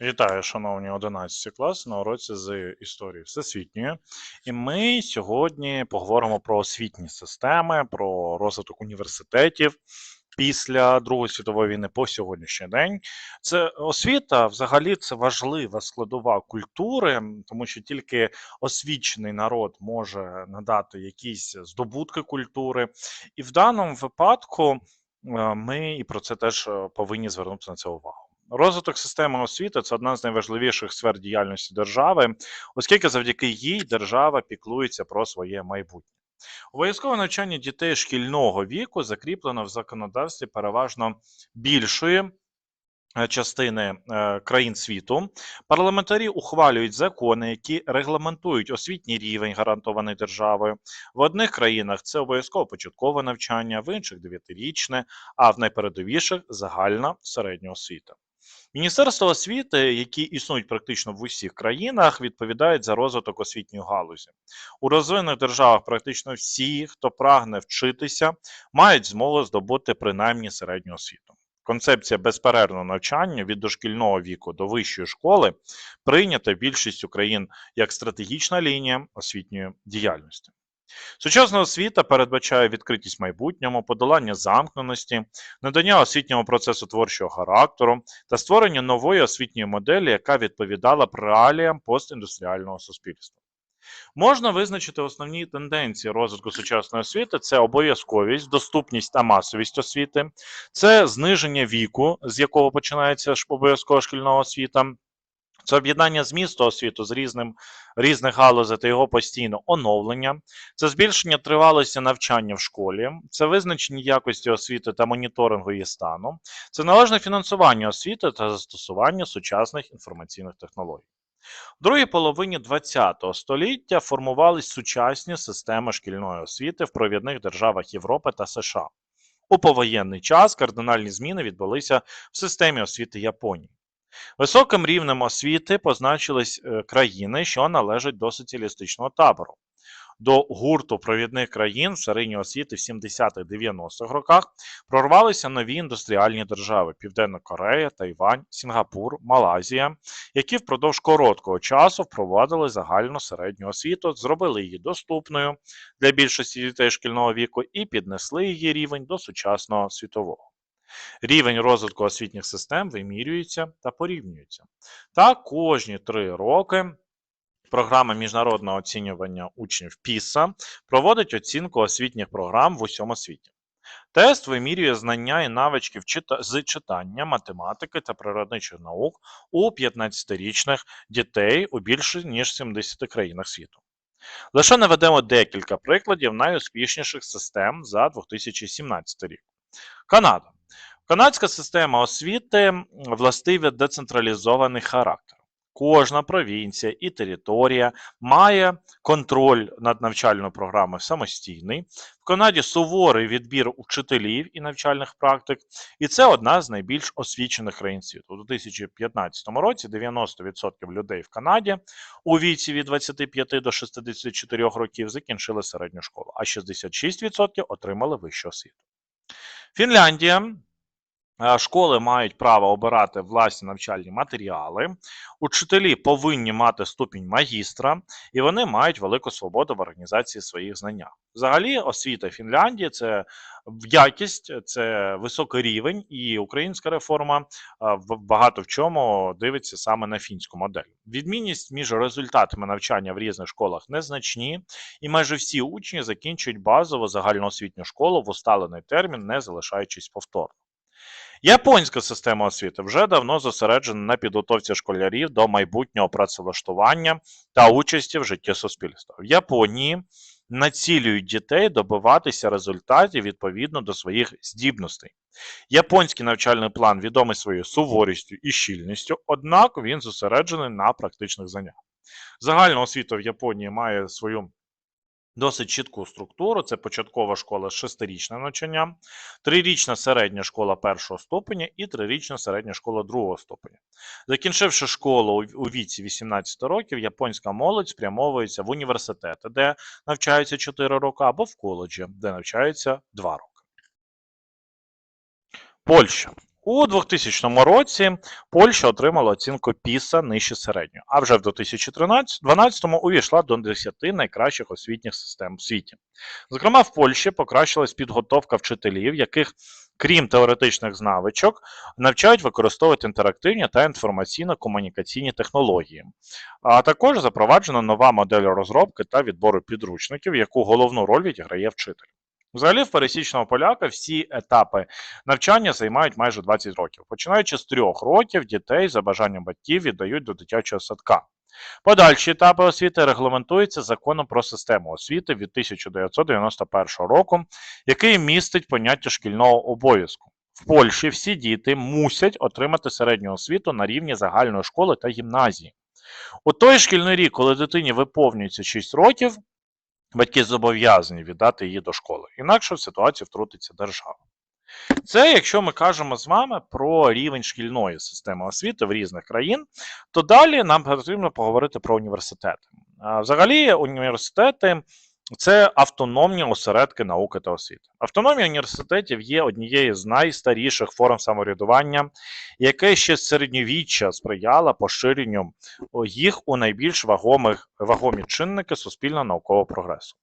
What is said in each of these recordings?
Вітаю, шановні 11 класи на уроці з історії всесвітньої. І ми сьогодні поговоримо про освітні системи, про розвиток університетів після Другої світової війни по сьогоднішній день. Це освіта, взагалі, це важлива складова культури, тому що тільки освічений народ може надати якісь здобутки культури. І в даному випадку е, ми і про це теж е, повинні звернути на це увагу. Розвиток системи освіти це одна з найважливіших сфер діяльності держави, оскільки завдяки їй держава піклується про своє майбутнє. Обов'язкове навчання дітей шкільного віку закріплено в законодавстві переважно більшої е, частини е, країн світу. Парламентарі ухвалюють закони, які регламентують освітній рівень, гарантований державою. В одних країнах це обов'язково початкове навчання, в інших дев'ятирічне, а в найпередовіших загальна середня освіта. Міністерство освіти, які існують практично в усіх країнах, відповідають за розвиток освітньої галузі. У розвинених державах практично всі, хто прагне вчитися, мають змогу здобути принаймні середню освіту. Концепція безперервного навчання від дошкільного віку до вищої школи прийнята більшістю країн як стратегічна лінія освітньої діяльності. Сучасна освіта передбачає відкритість майбутньому, подолання замкненості, надання освітнього процесу творчого характеру та створення нової освітньої моделі, яка відповідала реаліям постіндустріального суспільства. Можна визначити основні тенденції розвитку сучасної освіти: це обов'язковість, доступність та масовість освіти, це зниження віку, з якого починається обов'язкова шкільна освіта. Це об'єднання змісту освіту з різним різних галузей та його постійне оновлення, це збільшення тривалості навчання в школі, це визначення якості освіти та моніторингу її стану, це належне фінансування освіти та застосування сучасних інформаційних технологій. В другій половині ХХ століття формувались сучасні системи шкільної освіти в провідних державах Європи та США. У повоєнний час кардинальні зміни відбулися в системі освіти Японії. Високим рівнем освіти позначились е, країни, що належать до соціалістичного табору. До гурту провідних країн середньої освіти в 70-х-90-х роках прорвалися нові індустріальні держави: Південна Корея, Тайвань, Сінгапур, Малайзія, які впродовж короткого часу впровадили загальну середню освіту, зробили її доступною для більшості дітей шкільного віку і піднесли її рівень до сучасного світового. Рівень розвитку освітніх систем вимірюється та порівнюється. Так, кожні три роки програма міжнародного оцінювання учнів PISA проводить оцінку освітніх програм в усьому світі. Тест вимірює знання і навички з читання, математики та природничих наук у 15-річних дітей у більше ніж 70 країнах світу. Лише наведемо декілька прикладів найуспішніших систем за 2017 рік. Канада. Канадська система освіти властиві децентралізований характер. Кожна провінція і територія має контроль над навчальною програмою самостійний. В Канаді суворий відбір учителів і навчальних практик, і це одна з найбільш освічених країн світу. У 2015 році 90% людей в Канаді у віці від 25 до 64 років закінчили середню школу, а 66% отримали вищу освіту. Фінляндія. Е, школи мають право обирати власні навчальні матеріали, учителі повинні мати ступінь магістра, і вони мають велику свободу в організації своїх знання. Взагалі, освіта Фінляндії це якість, це високий рівень, і українська реформа е, багато в чому дивиться саме на фінську модель. Відмінність між результатами навчання в різних школах незначні, і майже всі учні закінчують базову загальноосвітню школу в усталений термін, не залишаючись повторно. Японська система освіти вже давно зосереджена на підготовці школярів до майбутнього працевлаштування та участі в житті суспільства. В Японії націлюють дітей добиватися результатів відповідно до своїх здібностей. Японський навчальний план відомий своєю суворістю і щільністю, однак він зосереджений на практичних заняттях. Загальна освіта в Японії має свою Досить чітку структуру. Це початкова школа з шестирічним навчанням, трирічна середня школа першого ступеня і трирічна середня школа другого ступеня. Закінчивши школу у віці 18 років, японська молодь спрямовується в університети, де навчаються 4 роки, або в коледжі, де навчаються 2 роки. Польща. У 2000 році Польща отримала оцінку PISA нижче середньої, а вже в 2012 увійшла до 10 найкращих освітніх систем у світі. Зокрема, в Польщі покращилась підготовка вчителів, яких, крім теоретичних знавичок, навчають використовувати інтерактивні та інформаційно-комунікаційні технології. А також запроваджена нова модель розробки та відбору підручників, яку головну роль відіграє вчитель. Взагалі, в пересічного поляка всі етапи навчання займають майже 20 років. Починаючи з трьох років, дітей за бажанням батьків віддають до дитячого садка. Подальші етапи освіти регламентуються законом про систему освіти від 1991 року, який містить поняття шкільного обов'язку. В Польщі всі діти мусять отримати середню освіту на рівні загальної школи та гімназії. У той шкільний рік, коли дитині виповнюється 6 років, батьки зобов'язані віддати її до школи. Інакше в ситуацію втрутиться держава. Це якщо ми кажемо з вами про рівень шкільної системи освіти в різних країн, то далі нам потрібно поговорити про університети. Взагалі, університети це автономні осередки науки та освіти. Автономія університетів є однією з найстаріших форм самоврядування, яке ще з середньовіччя сприяла поширенню їх у найбільш вагомих, вагомі чинники суспільно наукового прогресу.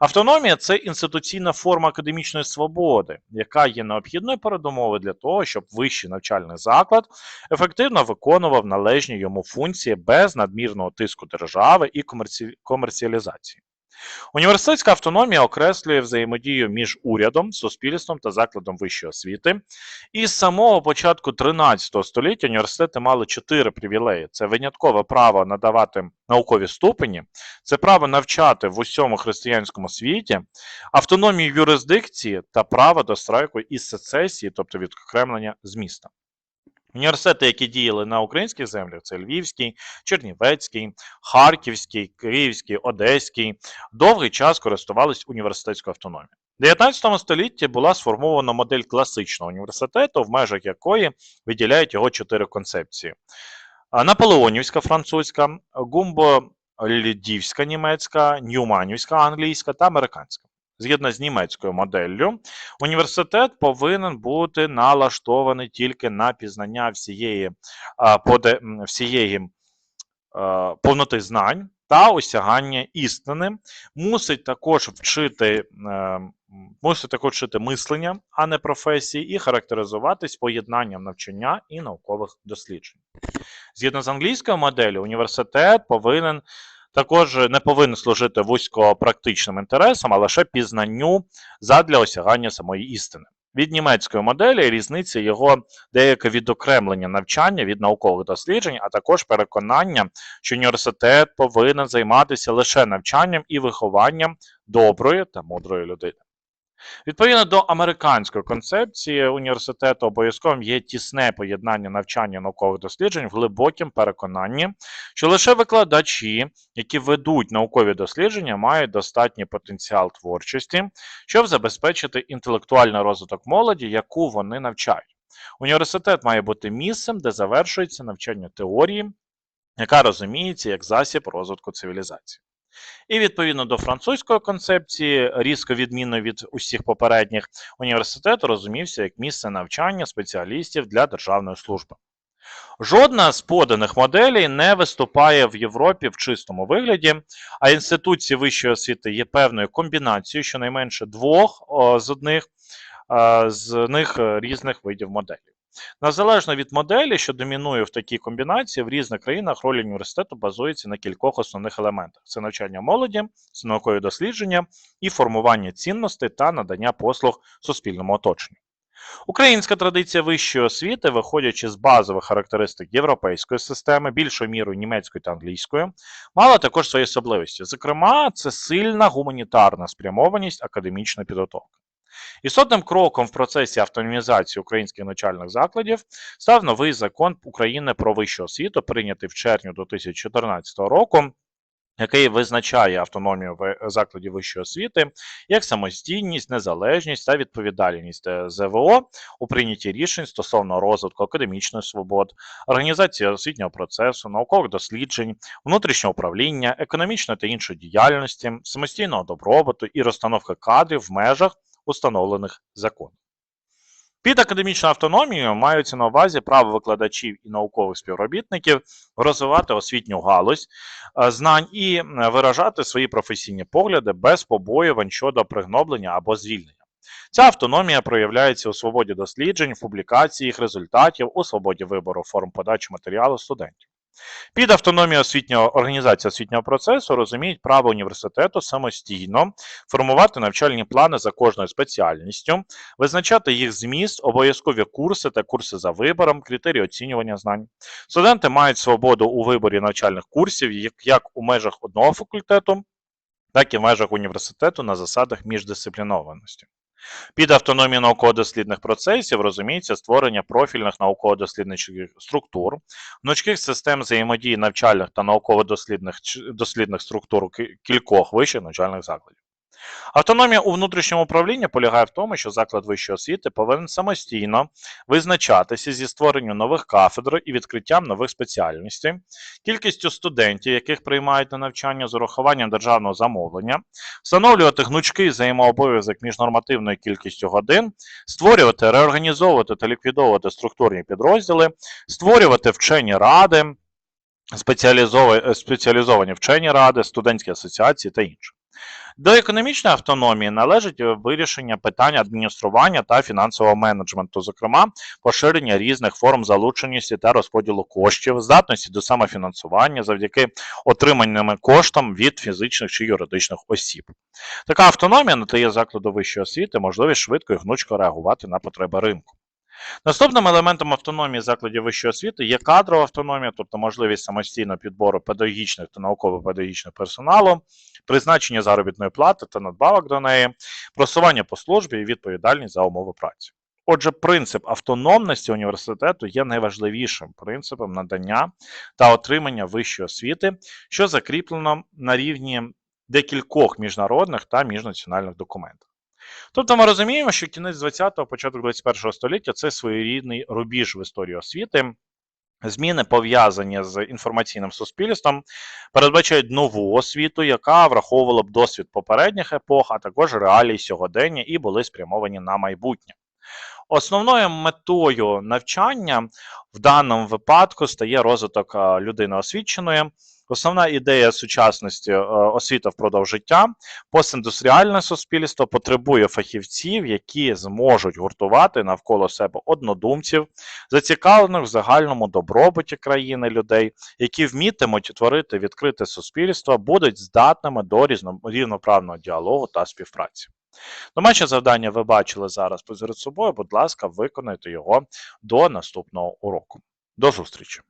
Автономія це інституційна форма академічної свободи, яка є необхідною передумовою для того, щоб вищий навчальний заклад ефективно виконував належні йому функції без надмірного тиску держави і комерці... комерціалізації. Університетська автономія окреслює взаємодію між урядом, суспільством та закладом вищої освіти. І з самого початку 13 століття університети мали чотири привілеї: це виняткове право надавати наукові ступені, це право навчати в усьому християнському світі, автономію юрисдикції та право до страйку і сецесії, тобто відокремлення з міста. Університети, які діяли на українських землях, це Львівський, Чернівецький, Харківський, Київський, Одеський, довгий час користувались університетською автономією. В 19 столітті була сформована модель класичного університету, в межах якої виділяють його чотири концепції: Наполеонівська французька, Гумбо-Лідівська німецька, Ньюманівська англійська та американська. Згідно з німецькою моделлю, університет повинен бути налаштований тільки на пізнання всієї, всієї повноти знань та осягання істини, мусить також вчити, мусить також вчити мислення, а не професії, і характеризуватись поєднанням навчання і наукових досліджень. Згідно з англійською моделлю, університет повинен також не повинен служити вузько-практичним інтересам, а лише пізнанню задля осягання самої істини. Від німецької моделі різниця його деяке відокремлення навчання від наукових досліджень, а також переконання, що університет повинен займатися лише навчанням і вихованням доброї та мудрої людини. Відповідно до американської концепції університету обов'язковим є тісне поєднання навчання наукових досліджень в глибокім переконанні, що лише викладачі, які ведуть наукові дослідження, мають достатній потенціал творчості, щоб забезпечити інтелектуальний розвиток молоді, яку вони навчають. Університет має бути місцем, де завершується навчання теорії, яка розуміється як засіб розвитку цивілізації. І відповідно до французької концепції, різко відмінно від усіх попередніх, університет розумівся як місце навчання спеціалістів для державної служби. Жодна з поданих моделей не виступає в Європі в чистому вигляді, а інституції вищої освіти є певною комбінацією, щонайменше двох з одних з них е, різних видів моделей. Незалежно від моделі, що домінує в такій комбінації, в різних країнах роль університету базується на кількох основних елементах: це навчання молоді, це наукові дослідження і формування цінностей та надання послуг суспільному оточенню. Українська традиція вищої освіти, виходячи з базових характеристик європейської системи, більшою мірою німецької та англійської, мала також свої особливості. Зокрема, це сильна гуманітарна спрямованість академічної підготовки. Істотним кроком в процесі автономізації українських навчальних закладів став новий закон України про вищу освіту, прийнятий в червні 2014 року, який визначає автономію закладів вищої освіти як самостійність, незалежність та відповідальність е, ЗВО у прийнятті рішень стосовно розвитку академічної свобод, організації освітнього процесу, наукових досліджень, внутрішнього управління, економічної та іншої діяльності, самостійного добробуту і розстановки кадрів в межах установлених законом. Під академічною автономією маються на увазі право викладачів і наукових співробітників розвивати освітню галузь е, знань і виражати свої професійні погляди без побоювань щодо пригноблення або звільнення. Ця автономія проявляється у свободі досліджень, в публікації їх результатів, у свободі вибору форм подачі матеріалу студентів. Під автономією освітнього організації освітнього процесу розуміють право університету самостійно формувати навчальні плани за кожною спеціальністю, визначати їх зміст, обов'язкові курси та курси за вибором, критерії оцінювання знань. Студенти мають свободу у виборі навчальних курсів як, у межах одного факультету, так і в межах університету на засадах міждисциплінованості. Під автономією науково-дослідних процесів розуміється створення профільних науково-дослідничих структур, гнучких систем взаємодії навчальних та науково-дослідних дослідних структур кількох вищих навчальних закладів. Автономія у внутрішньому управлінні полягає в тому, що заклад вищої освіти повинен самостійно визначатися зі створенням нових кафедр і відкриттям нових спеціальностей, кількістю студентів, яких приймають на навчання з урахуванням державного замовлення, встановлювати гнучкий взаємообов'язок між нормативною кількістю годин, створювати, реорганізовувати та ліквідовувати структурні підрозділи, створювати вчені ради, спеціалізовані вчені ради, студентські асоціації та інше. До економічної автономії належить вирішення питань адміністрування та фінансового менеджменту, зокрема, поширення різних форм залученості та розподілу коштів, здатності до самофінансування завдяки отриманими коштам від фізичних чи юридичних осіб. Така автономія надає закладу вищої освіти можливість швидко і гнучко реагувати на потреби ринку. Наступним елементом автономії закладів вищої освіти є кадрова автономія, тобто можливість самостійного підбору педагогічних та науково-педагогічного персоналу, призначення заробітної плати та надбавок до неї, просування по службі і відповідальність за умови праці. Отже, принцип автономності університету є найважливішим принципом надання та отримання вищої освіти, що закріплено на рівні декількох міжнародних та міжнаціональних документів. Тобто ми розуміємо, що кінець 20-го, початок 21-го століття це своєрідний рубіж в історії освіти. Зміни, пов'язані з інформаційним суспільством, передбачають нову освіту, яка враховувала б досвід попередніх епох, а також реалії сьогодення і були спрямовані на майбутнє. Основною метою навчання в даному випадку стає розвиток е, людини освіченої. Основна ідея сучасності е, освіта впродовж життя. Постіндустріальне суспільство потребує фахівців, які зможуть гуртувати навколо себе однодумців, зацікавлених в загальному добробуті країни людей, які вмітимуть творити відкрите суспільство, будуть здатними до рівноправного діалогу та співпраці. Домашнє завдання ви бачили зараз перед собою. Будь ласка, виконайте його до наступного уроку. До зустрічі!